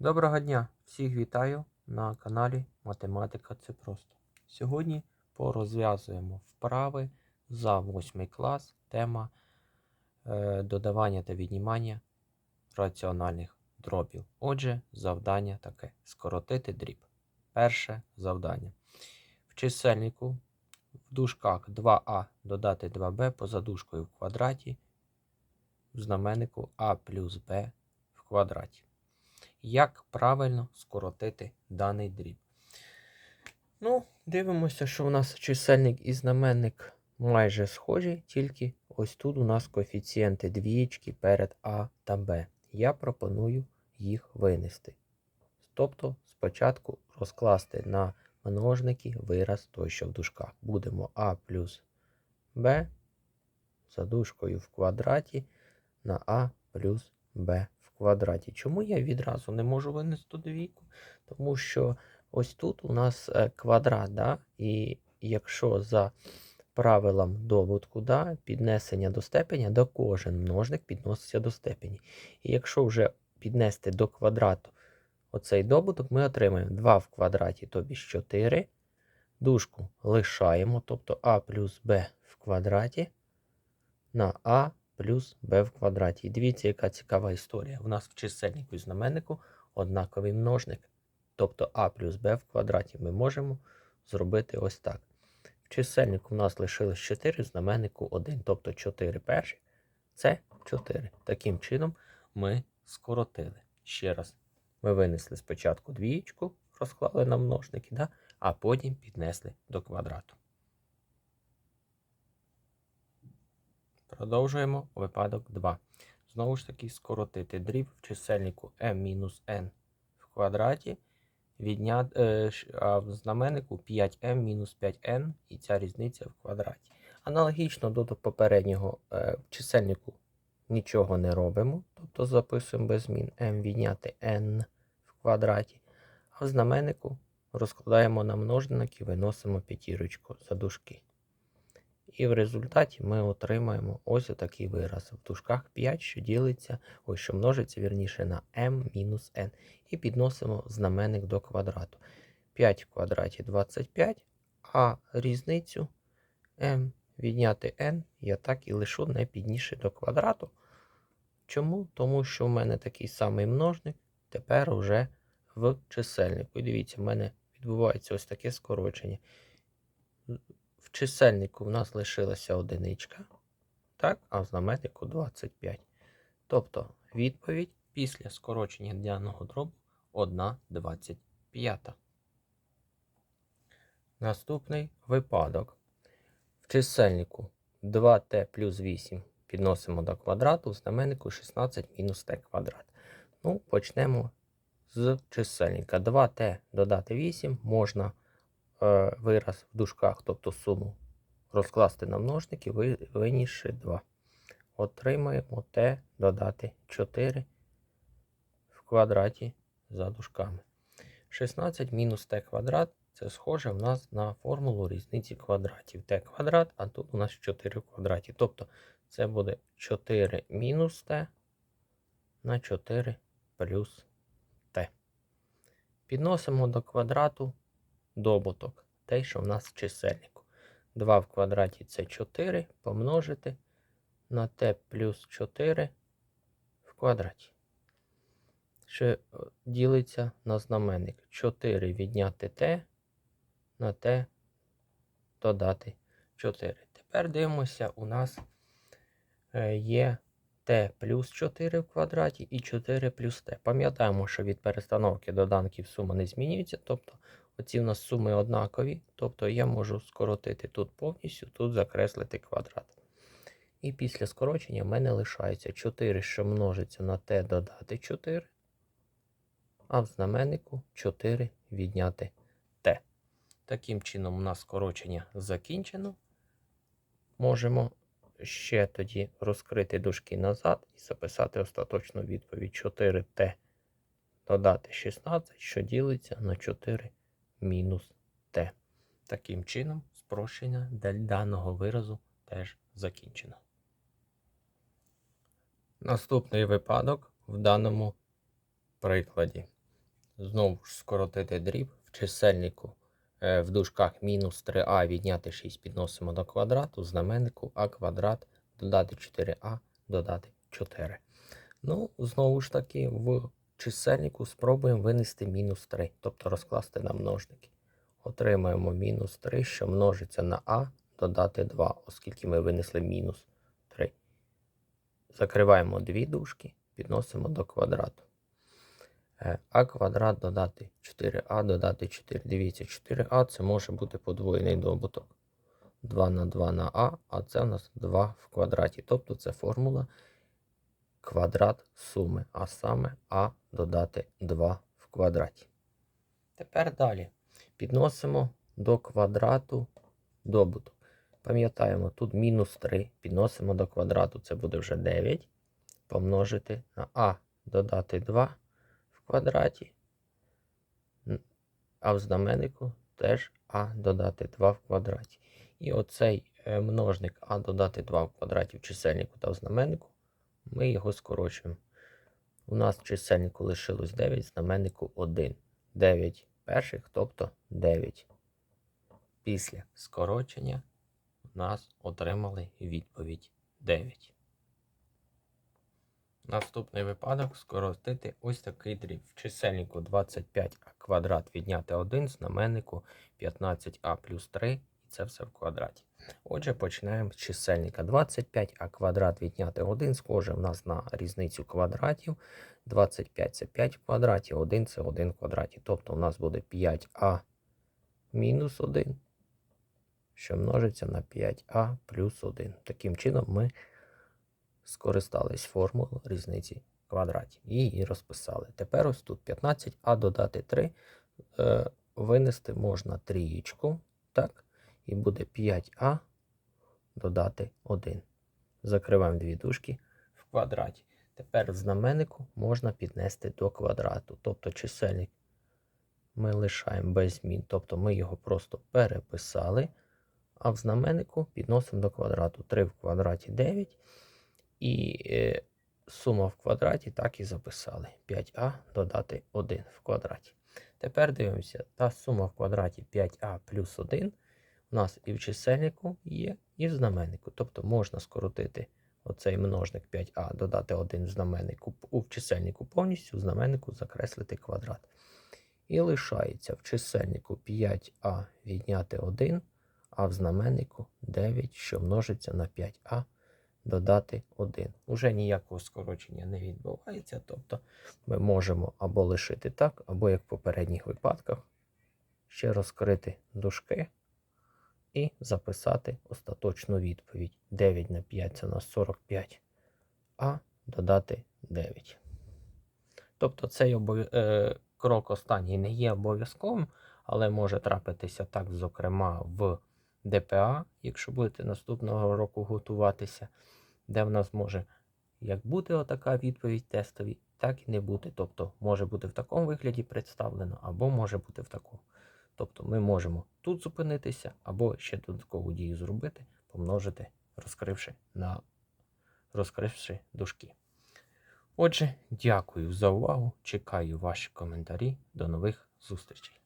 Доброго дня! Всіх вітаю на каналі Математика Це просто. Сьогодні порозв'язуємо вправи за 8 клас. Тема е, додавання та віднімання раціональних дробів. Отже, завдання таке: скоротити дріб. Перше завдання. В чисельнику в дужках 2а додати 2b поза дужкою в квадраті. В знаменнику а плюс b в квадраті. Як правильно скоротити даний дріб? Ну, дивимося, що у нас чисельник і знаменник майже схожі, тільки ось тут у нас коефіцієнти двієчки перед А та Б. Я пропоную їх винести. Тобто спочатку розкласти на множники вираз той, що в дужках. Будемо А плюс Б за дужкою в квадраті на А плюс Б квадраті. Чому я відразу не можу винести двійку? Тому що ось тут у нас е, квадрат, да? і якщо за правилом добутку да, піднесення до степеня, то кожен множник підноситься до степені. І якщо вже піднести до квадрату оцей добуток, ми отримаємо 2 в квадраті, тобі 4. Дужку лишаємо, тобто а плюс b в квадраті на а плюс b в квадраті. І дивіться, яка цікава історія. У нас в чисельнику і знаменнику однаковий множник. Тобто а плюс b в квадраті ми можемо зробити ось так. В чисельнику у нас лишилось 4, в знаменнику 1. Тобто 4 перші це 4. Таким чином ми скоротили. Ще раз. Ми винесли спочатку двієчку, розклали на множники, да? а потім піднесли до квадрату. Продовжуємо випадок 2. Знову ж таки, скоротити дріб в чисельнику m-n в квадраті, відняти, е, а в знаменнику 5m-5n і ця різниця в квадраті. Аналогічно до попереднього е, в чисельнику нічого не робимо, тобто записуємо без змін m відняти n в квадраті, а в знаменнику розкладаємо на множник і виносимо п'ятірочку за дужки. І в результаті ми отримаємо ось такий вираз. В дужках 5, що ділиться, ось що множиться вірніше на m-n. І підносимо знаменник до квадрату. 5 в квадраті 25, а різницю m відняти n я так і лишу не підніше до квадрату. Чому? Тому що в мене такий самий множник тепер уже в чисельнику. І дивіться, в мене відбувається ось таке скорочення. В чисельнику в нас лишилася одиничка, так, а в знаменнику 25. Тобто відповідь після скорочення даного дробу 1,25. Наступний випадок. В чисельнику 2t плюс 8 підносимо до квадрату, в знаменнику 16 мінус t квадрат. Ну, почнемо з чисельника. 2t додати 8 можна вираз в дужках, тобто суму, розкласти на множники, винісши 2. Отримаємо t додати 4 в квадраті за дужками. 16 мінус t квадрат це схоже в нас на формулу різниці квадратів. t квадрат, а тут у нас 4 в квадраті. Тобто це буде 4 мінус t на 4 плюс t. Підносимо до квадрату добуток, те, що в нас в чисельнику. 2 в квадраті це 4 помножити на t плюс 4 в квадраті. Що ділиться на знаменник 4 відняти t на t додати 4. Тепер дивимося, у нас е, є t плюс 4 в квадраті і 4 плюс t. Пам'ятаємо, що від перестановки доданків сума не змінюється. Тобто оці в нас суми однакові. Тобто я можу скоротити тут повністю, тут закреслити квадрат. І після скорочення в мене лишається 4, що множиться на t додати 4. А в знаменнику 4 відняти t. Таким чином, у нас скорочення закінчено. Можемо ще тоді розкрити дужки назад і записати остаточну відповідь 4t додати 16, що ділиться на 4 мінус t. Таким чином, спрощення даного виразу теж закінчено. Наступний випадок в даному прикладі. знову ж скоротити дріб в чисельнику е, в дужках мінус 3а відняти 6 підносимо до квадрату, знаменнику а квадрат додати 4а, додати 4. Ну, знову ж таки, в чисельнику спробуємо винести мінус 3, тобто розкласти на множники. Отримаємо мінус 3, що множиться на а, додати 2, оскільки ми винесли мінус 3. Закриваємо дві дужки, підносимо до квадрату. Е, А квадрат додати 4а, додати 4. Дивіться, 4а це може бути подвоєний добуток. 2 на 2 на а, а це у нас 2 в квадраті. Тобто це формула квадрат суми, а саме а додати 2 в квадраті. Тепер далі підносимо до квадрату добуток. Пам'ятаємо, тут мінус 3 підносимо до квадрату, це буде вже 9. Помножити на а додати 2 в квадраті. А в знаменнику теж а додати 2 в квадраті. І оцей е, множник а додати 2 в квадраті в чисельнику та в знаменнику, ми його скорочуємо. У нас чисельнику лишилось 9, знаменнику 1. 9 перших, тобто 9. Після скорочення у нас отримали відповідь 9. Наступний випадок скоротити ось такий дріб. В чисельнику 25а квадрат відняти 1, знаменнику 15а плюс 3, і це все в квадраті. Отже, починаємо з чисельника 25а квадрат відняти 1, схоже в нас на різницю квадратів. 25 це 5 в квадраті, 1 це 1 в квадраті. Тобто у нас буде 5а мінус 1, що множиться на 5а плюс 1. Таким чином ми скористались формулою різниці квадратів і її розписали. Тепер ось тут 15а додати 3. Е, винести можна трієчку, так? І буде 5а додати 1. Закриваємо дві дужки в квадраті. Тепер в знаменнику можна піднести до квадрату. Тобто чисельник ми лишаємо без змін. Тобто ми його просто переписали, а в знаменнику підносимо до квадрату. 3 в квадраті 9. І е, сума в квадраті так і записали. 5а додати 1 в квадраті. Тепер дивимося, та сума в квадраті 5а плюс 1 у нас і в чисельнику є, і в знаменнику. Тобто можна скоротити оцей множник 5а, додати 1 в знаменнику у в чисельнику повністю, в знаменнику закреслити квадрат. І лишається в чисельнику 5а відняти 1, а в знаменнику 9, що множиться на 5а додати 1. Уже ніякого скорочення не відбувається. Тобто ми можемо або лишити так, або як в попередніх випадках, ще розкрити дужки і записати остаточну відповідь. 9 на 5 це у нас 45, а додати 9. Тобто цей обов- е, крок останній не є обов'язковим, але може трапитися так, зокрема, в ДПА, якщо будете наступного року готуватися, де в нас може як бути отака відповідь тестові, так і не бути. Тобто може бути в такому вигляді представлено, або може бути в такому. Тобто ми можемо тут зупинитися, або ще додаткову дію зробити, помножити, розкривши на розкривши дужки. Отже, дякую за увагу. Чекаю ваші коментарі. До нових зустрічей.